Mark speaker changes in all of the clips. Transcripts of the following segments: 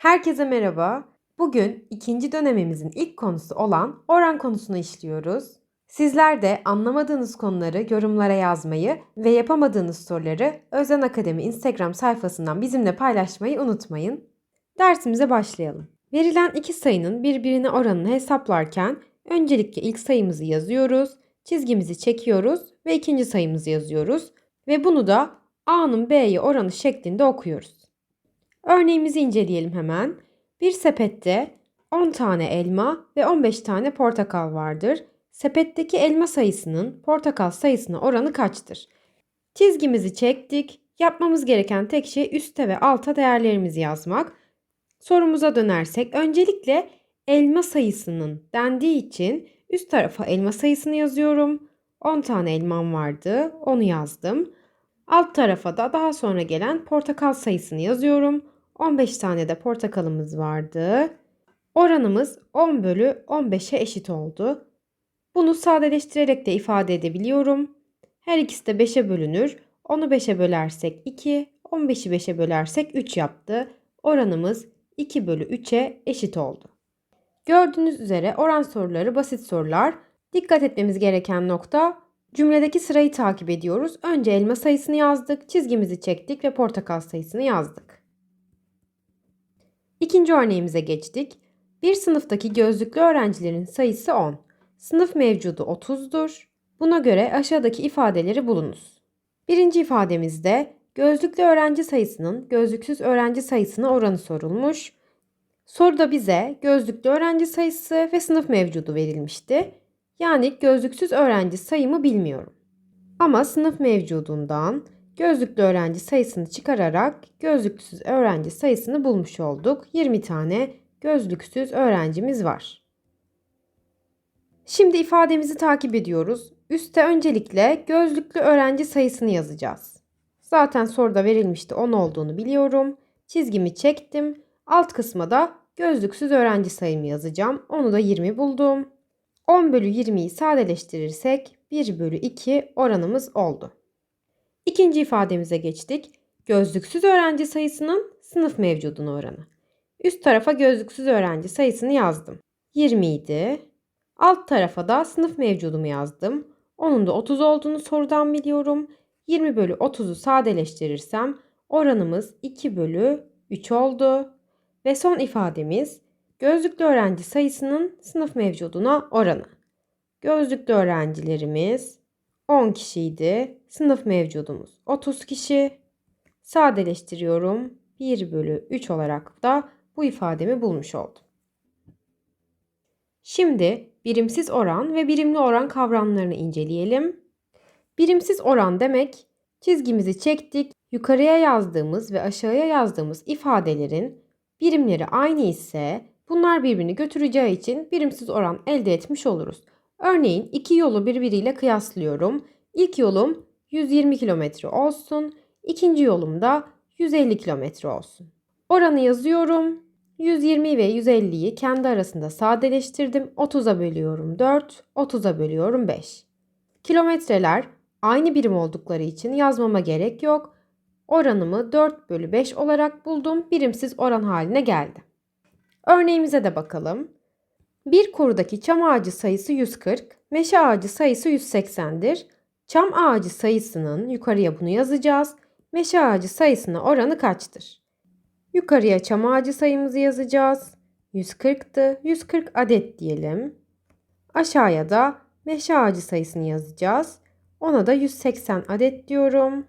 Speaker 1: Herkese merhaba. Bugün ikinci dönemimizin ilk konusu olan oran konusunu işliyoruz. Sizler de anlamadığınız konuları yorumlara yazmayı ve yapamadığınız soruları Özen Akademi Instagram sayfasından bizimle paylaşmayı unutmayın. Dersimize başlayalım. Verilen iki sayının birbirine oranını hesaplarken öncelikle ilk sayımızı yazıyoruz, çizgimizi çekiyoruz ve ikinci sayımızı yazıyoruz ve bunu da A'nın B'ye oranı şeklinde okuyoruz. Örneğimizi inceleyelim hemen. Bir sepette 10 tane elma ve 15 tane portakal vardır. Sepetteki elma sayısının portakal sayısına oranı kaçtır? Çizgimizi çektik. Yapmamız gereken tek şey üste ve alta değerlerimizi yazmak. Sorumuza dönersek öncelikle elma sayısının dendiği için üst tarafa elma sayısını yazıyorum. 10 tane elmam vardı. Onu yazdım. Alt tarafa da daha sonra gelen portakal sayısını yazıyorum. 15 tane de portakalımız vardı. Oranımız 10 bölü 15'e eşit oldu. Bunu sadeleştirerek de ifade edebiliyorum. Her ikisi de 5'e bölünür. 10'u 5'e bölersek 2, 15'i 5'e bölersek 3 yaptı. Oranımız 2 bölü 3'e eşit oldu. Gördüğünüz üzere oran soruları basit sorular. Dikkat etmemiz gereken nokta cümledeki sırayı takip ediyoruz. Önce elma sayısını yazdık, çizgimizi çektik ve portakal sayısını yazdık. İkinci örneğimize geçtik. Bir sınıftaki gözlüklü öğrencilerin sayısı 10. Sınıf mevcudu 30'dur. Buna göre aşağıdaki ifadeleri bulunuz. Birinci ifademizde gözlüklü öğrenci sayısının gözlüksüz öğrenci sayısına oranı sorulmuş. Soruda bize gözlüklü öğrenci sayısı ve sınıf mevcudu verilmişti. Yani gözlüksüz öğrenci sayımı bilmiyorum. Ama sınıf mevcudundan gözlüklü öğrenci sayısını çıkararak gözlüksüz öğrenci sayısını bulmuş olduk. 20 tane gözlüksüz öğrencimiz var. Şimdi ifademizi takip ediyoruz. Üste öncelikle gözlüklü öğrenci sayısını yazacağız. Zaten soruda verilmişti 10 olduğunu biliyorum. Çizgimi çektim. Alt kısma da gözlüksüz öğrenci sayımı yazacağım. Onu da 20 buldum. 10 bölü 20'yi sadeleştirirsek 1 bölü 2 oranımız oldu. İkinci ifademize geçtik. Gözlüksüz öğrenci sayısının sınıf mevcuduna oranı. Üst tarafa gözlüksüz öğrenci sayısını yazdım. 20 idi. Alt tarafa da sınıf mevcudumu yazdım. Onun da 30 olduğunu sorudan biliyorum. 20 bölü 30'u sadeleştirirsem oranımız 2 bölü 3 oldu. Ve son ifademiz gözlüklü öğrenci sayısının sınıf mevcuduna oranı. Gözlüklü öğrencilerimiz 10 kişiydi. Sınıf mevcudumuz 30 kişi. Sadeleştiriyorum. 1 bölü 3 olarak da bu ifademi bulmuş oldum. Şimdi birimsiz oran ve birimli oran kavramlarını inceleyelim. Birimsiz oran demek çizgimizi çektik. Yukarıya yazdığımız ve aşağıya yazdığımız ifadelerin birimleri aynı ise bunlar birbirini götüreceği için birimsiz oran elde etmiş oluruz. Örneğin iki yolu birbiriyle kıyaslıyorum. İlk yolum 120 km olsun. İkinci yolum da 150 km olsun. Oranı yazıyorum. 120 ve 150'yi kendi arasında sadeleştirdim. 30'a bölüyorum 4, 30'a bölüyorum 5. Kilometreler aynı birim oldukları için yazmama gerek yok. Oranımı 4 bölü 5 olarak buldum. Birimsiz oran haline geldi. Örneğimize de bakalım. Bir korudaki çam ağacı sayısı 140, meşe ağacı sayısı 180'dir. Çam ağacı sayısının yukarıya bunu yazacağız. Meşe ağacı sayısına oranı kaçtır? Yukarıya çam ağacı sayımızı yazacağız. 140'tı. 140 adet diyelim. Aşağıya da meşe ağacı sayısını yazacağız. Ona da 180 adet diyorum.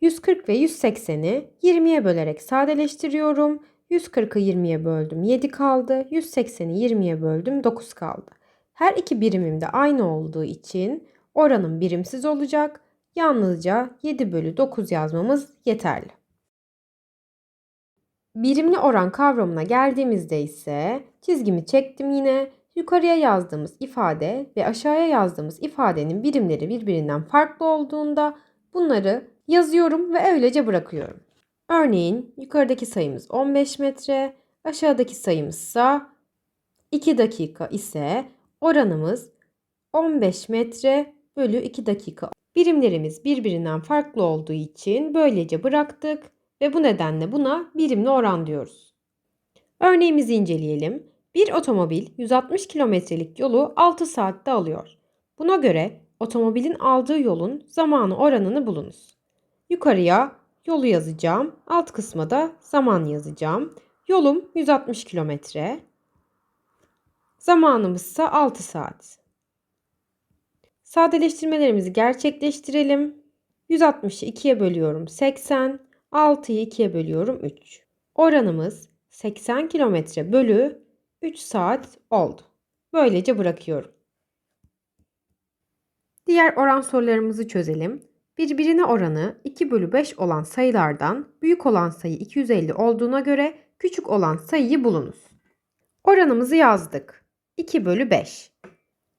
Speaker 1: 140 ve 180'i 20'ye bölerek sadeleştiriyorum. 140'ı 20'ye böldüm 7 kaldı. 180'i 20'ye böldüm 9 kaldı. Her iki birimim de aynı olduğu için oranım birimsiz olacak. Yalnızca 7 bölü 9 yazmamız yeterli. Birimli oran kavramına geldiğimizde ise çizgimi çektim yine. Yukarıya yazdığımız ifade ve aşağıya yazdığımız ifadenin birimleri birbirinden farklı olduğunda bunları yazıyorum ve öylece bırakıyorum. Örneğin yukarıdaki sayımız 15 metre, aşağıdaki sayımız ise 2 dakika ise oranımız 15 metre bölü 2 dakika. Birimlerimiz birbirinden farklı olduğu için böylece bıraktık ve bu nedenle buna birimli oran diyoruz. Örneğimizi inceleyelim. Bir otomobil 160 kilometrelik yolu 6 saatte alıyor. Buna göre otomobilin aldığı yolun zamanı oranını bulunuz. Yukarıya yolu yazacağım. Alt kısma da zaman yazacağım. Yolum 160 kilometre. Zamanımız ise 6 saat. Sadeleştirmelerimizi gerçekleştirelim. 160'ı 2'ye bölüyorum 80. 6'yı 2'ye bölüyorum 3. Oranımız 80 kilometre bölü 3 saat oldu. Böylece bırakıyorum. Diğer oran sorularımızı çözelim. Birbirine oranı 2 bölü 5 olan sayılardan büyük olan sayı 250 olduğuna göre küçük olan sayıyı bulunuz. Oranımızı yazdık. 2 bölü 5.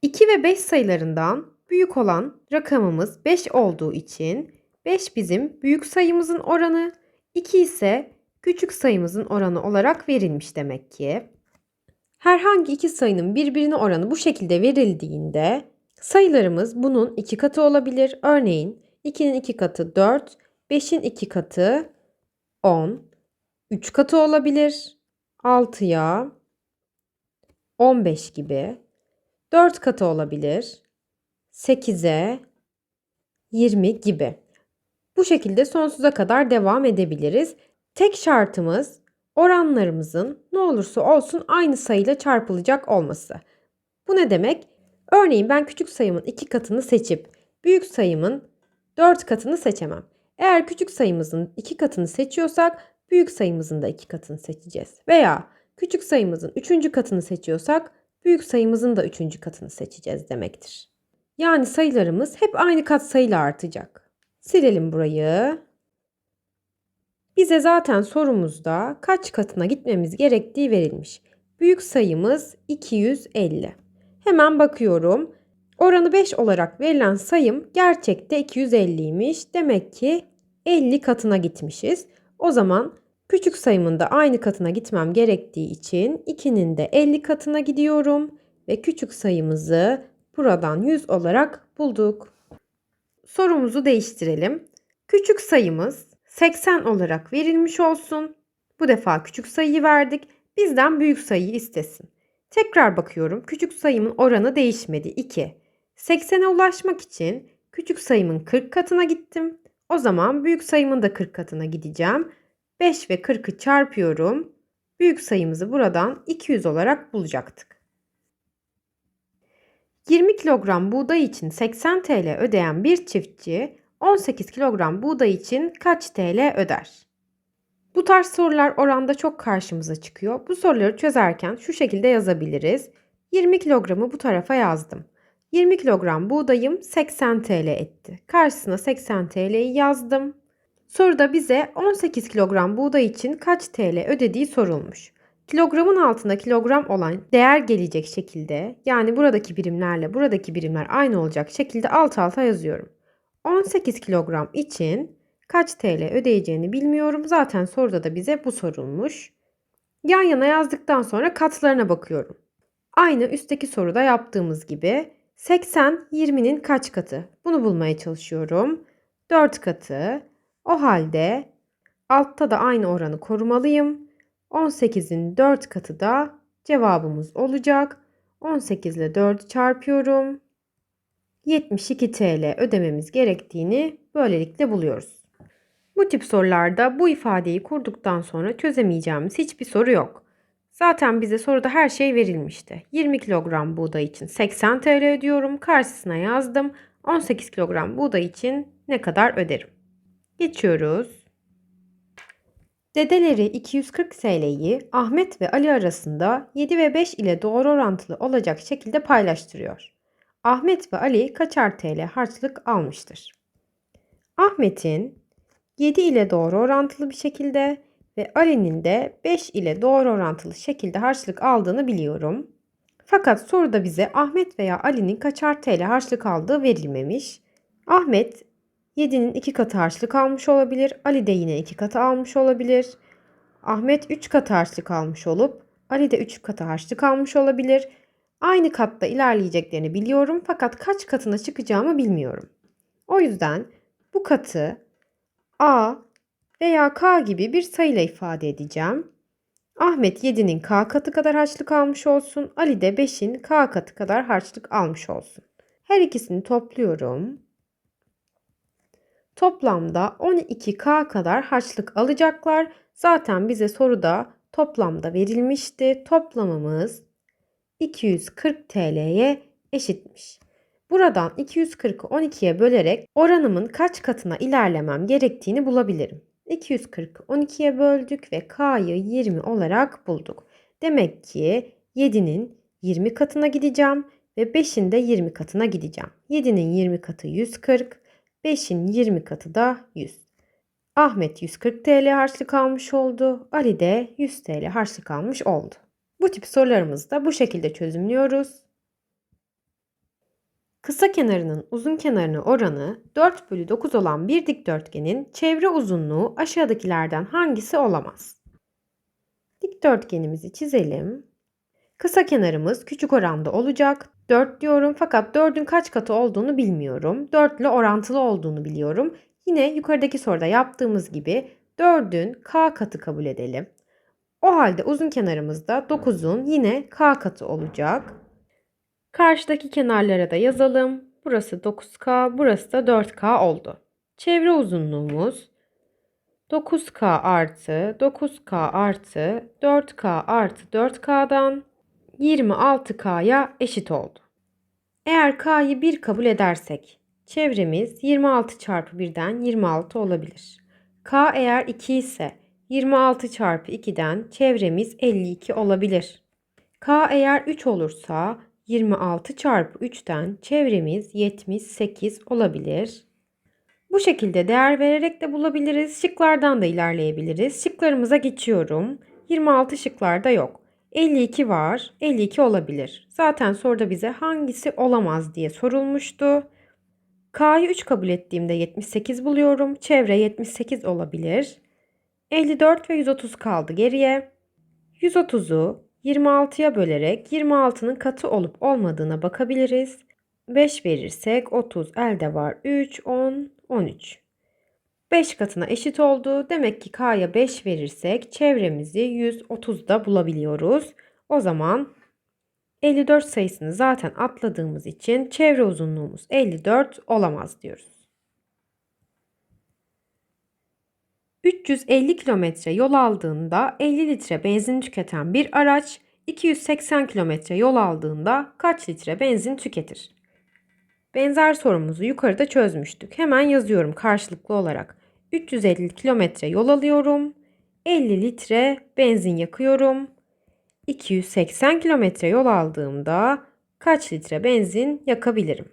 Speaker 1: 2 ve 5 sayılarından büyük olan rakamımız 5 olduğu için 5 bizim büyük sayımızın oranı, 2 ise küçük sayımızın oranı olarak verilmiş demek ki. Herhangi iki sayının birbirine oranı bu şekilde verildiğinde sayılarımız bunun iki katı olabilir. Örneğin 2'nin 2 katı 4, 5'in 2 katı 10, 3 katı olabilir. 6'ya 15 gibi. 4 katı olabilir. 8'e 20 gibi. Bu şekilde sonsuza kadar devam edebiliriz. Tek şartımız oranlarımızın ne olursa olsun aynı sayıyla çarpılacak olması. Bu ne demek? Örneğin ben küçük sayımın 2 katını seçip büyük sayımın 4 katını seçemem. Eğer küçük sayımızın 2 katını seçiyorsak büyük sayımızın da 2 katını seçeceğiz. Veya küçük sayımızın 3. katını seçiyorsak büyük sayımızın da 3. katını seçeceğiz demektir. Yani sayılarımız hep aynı katsayıyla artacak. Silelim burayı. Bize zaten sorumuzda kaç katına gitmemiz gerektiği verilmiş. Büyük sayımız 250. Hemen bakıyorum. Oranı 5 olarak verilen sayım gerçekte 250'ymiş. Demek ki 50 katına gitmişiz. O zaman küçük sayımın da aynı katına gitmem gerektiği için 2'nin de 50 katına gidiyorum ve küçük sayımızı buradan 100 olarak bulduk. Sorumuzu değiştirelim. Küçük sayımız 80 olarak verilmiş olsun. Bu defa küçük sayıyı verdik. Bizden büyük sayıyı istesin. Tekrar bakıyorum. Küçük sayımın oranı değişmedi. 2. 80'e ulaşmak için küçük sayımın 40 katına gittim. O zaman büyük sayımın da 40 katına gideceğim. 5 ve 40'ı çarpıyorum. Büyük sayımızı buradan 200 olarak bulacaktık. 20 kilogram buğday için 80 TL ödeyen bir çiftçi 18 kilogram buğday için kaç TL öder? Bu tarz sorular oranda çok karşımıza çıkıyor. Bu soruları çözerken şu şekilde yazabiliriz. 20 kilogramı bu tarafa yazdım. 20 kilogram buğdayım 80 TL etti. Karşısına 80 TL'yi yazdım. Soruda bize 18 kilogram buğday için kaç TL ödediği sorulmuş. Kilogramın altında kilogram olan değer gelecek şekilde yani buradaki birimlerle buradaki birimler aynı olacak şekilde alt alta yazıyorum. 18 kilogram için kaç TL ödeyeceğini bilmiyorum. Zaten soruda da bize bu sorulmuş. Yan yana yazdıktan sonra katlarına bakıyorum. Aynı üstteki soruda yaptığımız gibi 80 20'nin kaç katı? Bunu bulmaya çalışıyorum. 4 katı. O halde altta da aynı oranı korumalıyım. 18'in 4 katı da cevabımız olacak. 18 ile 4'ü çarpıyorum. 72 TL ödememiz gerektiğini böylelikle buluyoruz. Bu tip sorularda bu ifadeyi kurduktan sonra çözemeyeceğimiz hiçbir soru yok. Zaten bize soruda her şey verilmişti. 20 kilogram buğday için 80 TL ödüyorum. Karşısına yazdım. 18 kilogram buğday için ne kadar öderim? Geçiyoruz. Dedeleri 240 TL'yi Ahmet ve Ali arasında 7 ve 5 ile doğru orantılı olacak şekilde paylaştırıyor. Ahmet ve Ali kaçar TL harçlık almıştır? Ahmet'in 7 ile doğru orantılı bir şekilde ve Ali'nin de 5 ile doğru orantılı şekilde harçlık aldığını biliyorum. Fakat soruda bize Ahmet veya Ali'nin kaçar TL harçlık aldığı verilmemiş. Ahmet 7'nin 2 katı harçlık almış olabilir. Ali de yine 2 katı almış olabilir. Ahmet 3 katı harçlık almış olup Ali de 3 katı harçlık almış olabilir. Aynı katta ilerleyeceklerini biliyorum fakat kaç katına çıkacağımı bilmiyorum. O yüzden bu katı A veya K gibi bir sayıyla ifade edeceğim. Ahmet 7'nin k katı kadar harçlık almış olsun. Ali de 5'in k katı kadar harçlık almış olsun. Her ikisini topluyorum. Toplamda 12k kadar harçlık alacaklar. Zaten bize soruda toplamda verilmişti. Toplamımız 240 TL'ye eşitmiş. Buradan 240'ı 12'ye bölerek oranımın kaç katına ilerlemem gerektiğini bulabilirim. 240'ı 12'ye böldük ve K'yı 20 olarak bulduk. Demek ki 7'nin 20 katına gideceğim ve 5'in de 20 katına gideceğim. 7'nin 20 katı 140, 5'in 20 katı da 100. Ahmet 140 TL harçlık almış oldu. Ali de 100 TL harçlık almış oldu. Bu tip sorularımızı da bu şekilde çözümlüyoruz. Kısa kenarının uzun kenarına oranı 4 bölü 9 olan bir dikdörtgenin çevre uzunluğu aşağıdakilerden hangisi olamaz? Dikdörtgenimizi çizelim. Kısa kenarımız küçük oranda olacak. 4 diyorum fakat 4'ün kaç katı olduğunu bilmiyorum. 4 ile orantılı olduğunu biliyorum. Yine yukarıdaki soruda yaptığımız gibi 4'ün k katı kabul edelim. O halde uzun kenarımızda 9'un yine k katı olacak. Karşıdaki kenarlara da yazalım. Burası 9K, burası da 4K oldu. Çevre uzunluğumuz 9K artı 9K artı 4K artı 4K'dan 26K'ya eşit oldu. Eğer K'yı 1 kabul edersek çevremiz 26 çarpı 1'den 26 olabilir. K eğer 2 ise 26 çarpı 2'den çevremiz 52 olabilir. K eğer 3 olursa 26 çarpı 3'ten çevremiz 78 olabilir. Bu şekilde değer vererek de bulabiliriz. Şıklardan da ilerleyebiliriz. Şıklarımıza geçiyorum. 26 şıklarda yok. 52 var. 52 olabilir. Zaten soruda bize hangisi olamaz diye sorulmuştu. K'yı 3 kabul ettiğimde 78 buluyorum. Çevre 78 olabilir. 54 ve 130 kaldı geriye. 130'u 26'ya bölerek 26'nın katı olup olmadığına bakabiliriz. 5 verirsek 30 elde var 3, 10, 13. 5 katına eşit oldu. Demek ki K'ya 5 verirsek çevremizi 130'da bulabiliyoruz. O zaman 54 sayısını zaten atladığımız için çevre uzunluğumuz 54 olamaz diyoruz. 350 kilometre yol aldığında 50 litre benzin tüketen bir araç 280 kilometre yol aldığında kaç litre benzin tüketir? Benzer sorumuzu yukarıda çözmüştük. Hemen yazıyorum karşılıklı olarak. 350 kilometre yol alıyorum. 50 litre benzin yakıyorum. 280 kilometre yol aldığımda kaç litre benzin yakabilirim?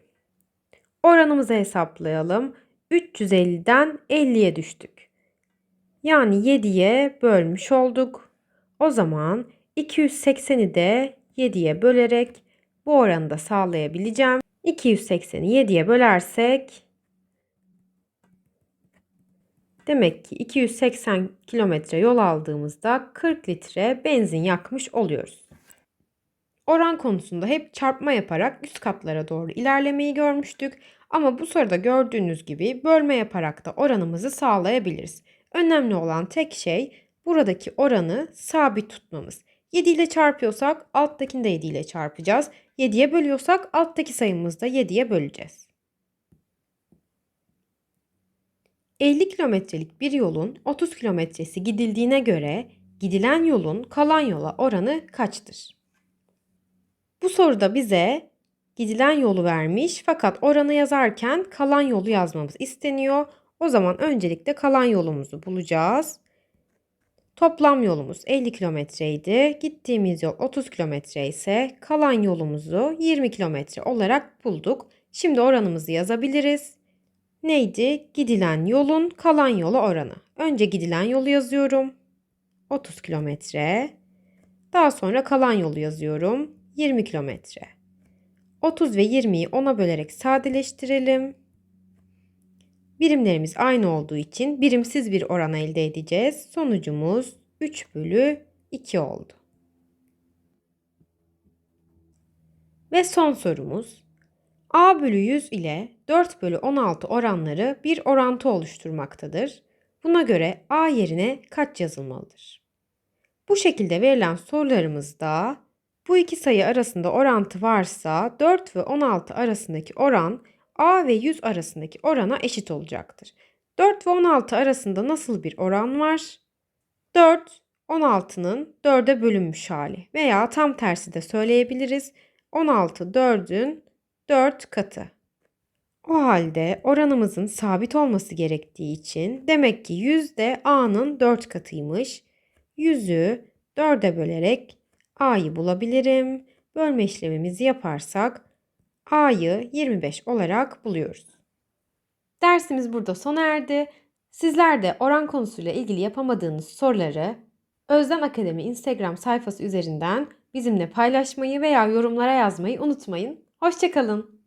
Speaker 1: Oranımızı hesaplayalım. 350'den 50'ye düştük. Yani 7'ye bölmüş olduk. O zaman 280'i de 7'ye bölerek bu oranı da sağlayabileceğim. 280'i 7'ye bölersek demek ki 280 kilometre yol aldığımızda 40 litre benzin yakmış oluyoruz. Oran konusunda hep çarpma yaparak üst katlara doğru ilerlemeyi görmüştük. Ama bu soruda gördüğünüz gibi bölme yaparak da oranımızı sağlayabiliriz. Önemli olan tek şey buradaki oranı sabit tutmamız. 7 ile çarpıyorsak alttakini de 7 ile çarpacağız. 7'ye bölüyorsak alttaki sayımızı da 7'ye böleceğiz. 50 kilometrelik bir yolun 30 kilometresi gidildiğine göre gidilen yolun kalan yola oranı kaçtır? Bu soruda bize gidilen yolu vermiş fakat oranı yazarken kalan yolu yazmamız isteniyor. O zaman öncelikle kalan yolumuzu bulacağız. Toplam yolumuz 50 kilometreydi. Gittiğimiz yol 30 kilometre ise kalan yolumuzu 20 kilometre olarak bulduk. Şimdi oranımızı yazabiliriz. Neydi? Gidilen yolun kalan yolu oranı. Önce gidilen yolu yazıyorum. 30 kilometre. Daha sonra kalan yolu yazıyorum. 20 kilometre. 30 ve 20'yi 10'a bölerek sadeleştirelim. Birimlerimiz aynı olduğu için birimsiz bir oran elde edeceğiz. Sonucumuz 3 bölü 2 oldu. Ve son sorumuz. A bölü 100 ile 4 bölü 16 oranları bir orantı oluşturmaktadır. Buna göre A yerine kaç yazılmalıdır? Bu şekilde verilen sorularımızda bu iki sayı arasında orantı varsa 4 ve 16 arasındaki oran A ve 100 arasındaki orana eşit olacaktır. 4 ve 16 arasında nasıl bir oran var? 4, 16'nın 4'e bölünmüş hali veya tam tersi de söyleyebiliriz. 16 4'ün 4 katı. O halde oranımızın sabit olması gerektiği için demek ki 100 de A'nın 4 katıymış. 100'ü 4'e bölerek A'yı bulabilirim. Bölme işlemimizi yaparsak A'yı 25 olarak buluyoruz. Dersimiz burada sona erdi. Sizler de oran konusuyla ilgili yapamadığınız soruları Özlem Akademi Instagram sayfası üzerinden bizimle paylaşmayı veya yorumlara yazmayı unutmayın. Hoşçakalın.